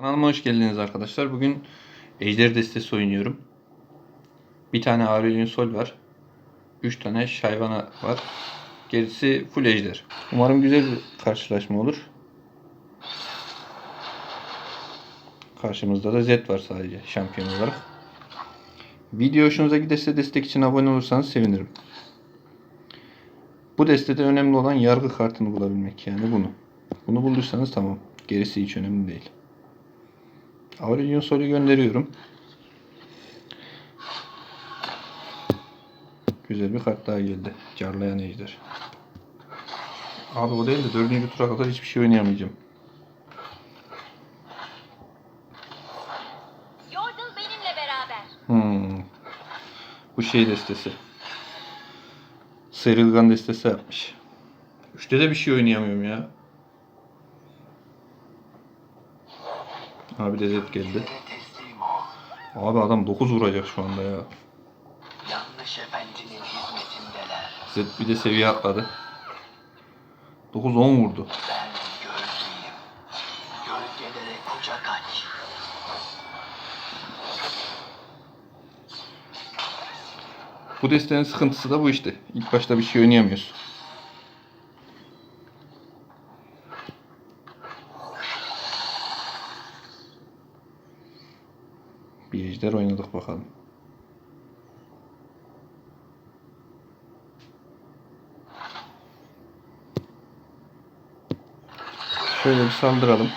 Kanalıma hoş geldiniz arkadaşlar. Bugün Ejder destesi oynuyorum. Bir tane Aurelion Sol var. 3 tane Shyvana var. Gerisi full Ejder. Umarım güzel bir karşılaşma olur. Karşımızda da Z var sadece şampiyon olarak. Video hoşunuza giderse destek için abone olursanız sevinirim. Bu destede önemli olan yargı kartını bulabilmek yani bunu. Bunu bulduysanız tamam. Gerisi hiç önemli değil. Aurelion Sol'ü gönderiyorum. Güzel bir kart daha geldi. Carlayan Ejder. Abi o değil de dördüncü tura kadar hiçbir şey oynayamayacağım. Yordle benimle beraber. Hmm. Bu şey destesi. Sıyrılgan destesi yapmış. Üçte de bir şey oynayamıyorum ya. Abi de Z geldi. Abi adam 9 vuracak şu anda ya. Yanlış efendinin hizmetindeler. Z bir de seviye atladı. 9-10 vurdu. Ben gölgeyim. Gölgelere kucak aç. Bu destenin sıkıntısı da bu işte. İlk başta bir şey oynayamıyoruz. Bir ejder oynadık bakalım. Şöyle bir saldıralım.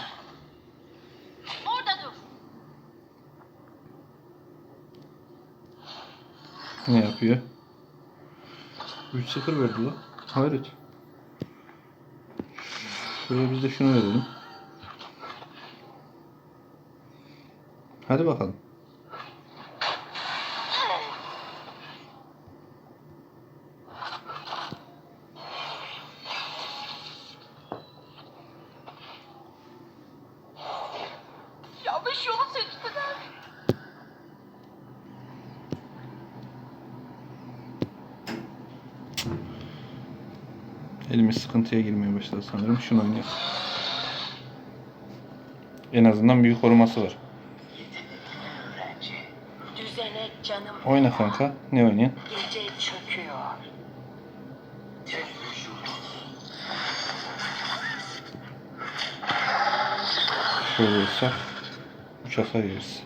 Ne yapıyor? 3-0 verdi lan. Hayret. Şöyle biz de şunu verelim. Hadi bakalım. Elimiz sıkıntıya girmeye başladı sanırım. Şunu oynayalım. En azından büyük koruması var. Oyna kanka. Ne oynayan? Gece çöküyor. Şöyle olsak uçak ayırırız.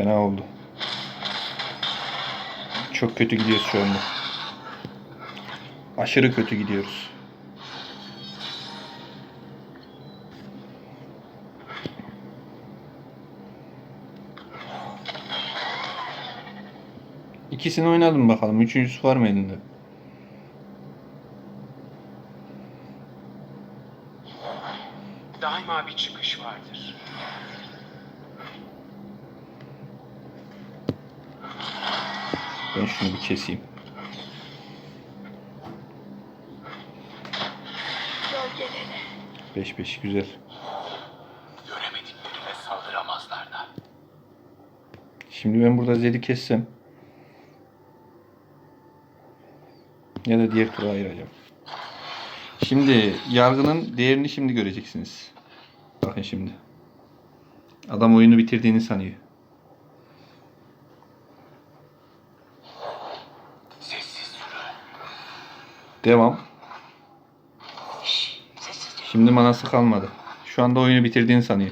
Fena oldu. Çok kötü gidiyoruz şu anda. Aşırı kötü gidiyoruz. İkisini oynadım bakalım. Üçüncüsü var mı elinde? Daima bir çıkış vardır. Ben şunu bir keseyim. Gölgelere. 5-5 güzel. Göremediklerine saldıramazlar da. Şimdi ben burada Zed'i kessem. Ya da diğer tura ayıracağım. Şimdi yargının değerini şimdi göreceksiniz. Bakın şimdi. Adam oyunu bitirdiğini sanıyor. Devam. Şimdi manası kalmadı. Şu anda oyunu bitirdiğini sanıyor.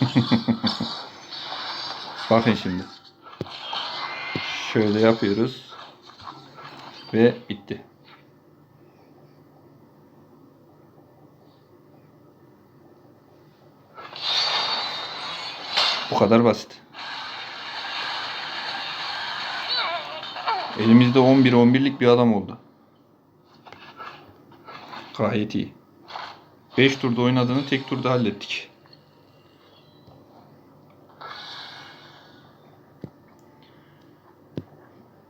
Bakın şimdi. Şöyle yapıyoruz. Ve bitti. Bu kadar basit. Elimizde 11-11'lik bir adam oldu. Gayet iyi. 5 turda oynadığını tek turda hallettik.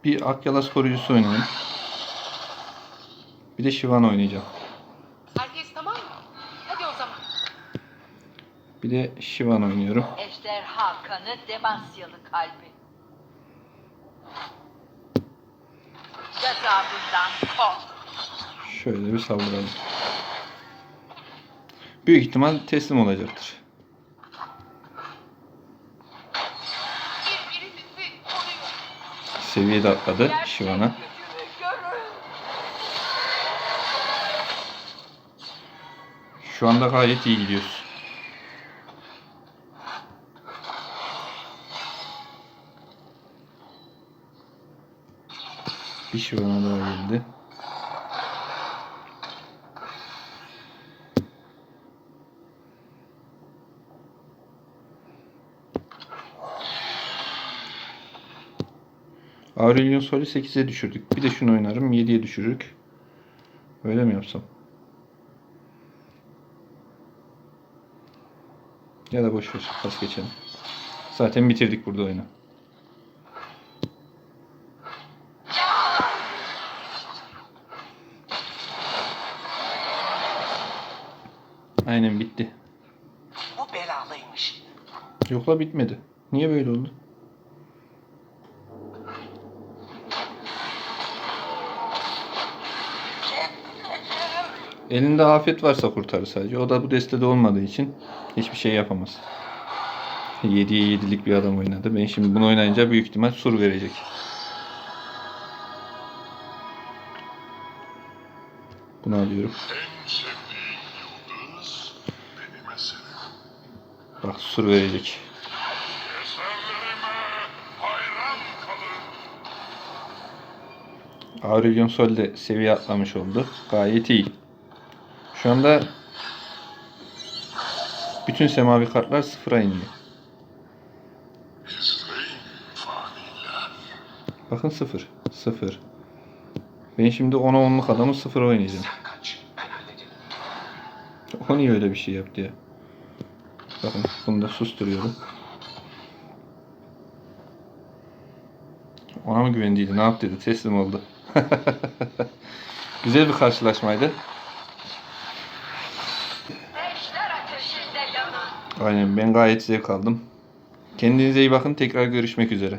Bir Akyalas koruyucusu oynayayım. Bir de Shivan oynayacağım. Herkes tamam mı? Hadi o zaman. Bir de Shivan oynuyorum. Ejderha kanı Demasyalı kalbi. Gazabından kork. Şöyle bir saldıralım. Büyük ihtimal teslim olacaktır. Seviye de atladı Şivana. Şu anda gayet iyi gidiyoruz. Bir Şivana daha geldi. Aurelion Sol'i 8'e düşürdük. Bir de şunu oynarım 7'ye düşürürük. Öyle mi yapsam? Ya da boş ver. Pas geçelim. Zaten bitirdik burada oyunu. Aynen bitti. Bu belalıymış. Yok la bitmedi. Niye böyle oldu? Elinde afet varsa kurtarır sadece. O da bu destede olmadığı için hiçbir şey yapamaz. 7'ye 7'lik bir adam oynadı. Ben şimdi bunu oynayınca büyük ihtimal sur verecek. Bunu alıyorum. Bak sur verecek. Aurelion Sol de seviye atlamış oldu. Gayet iyi. Şu anda bütün semavi kartlar sıfıra faniler. Bakın sıfır. Sıfır. Ben şimdi 10'a 10'luk adamı sıfıra oynayacağım. O niye öyle bir şey yaptı ya? Bakın bunu da susturuyorum. Ona mı güvendiydi? Ne yaptıydı? Teslim oldu. Güzel bir karşılaşmaydı. Aynen ben gayet zevk aldım. Kendinize iyi bakın. Tekrar görüşmek üzere.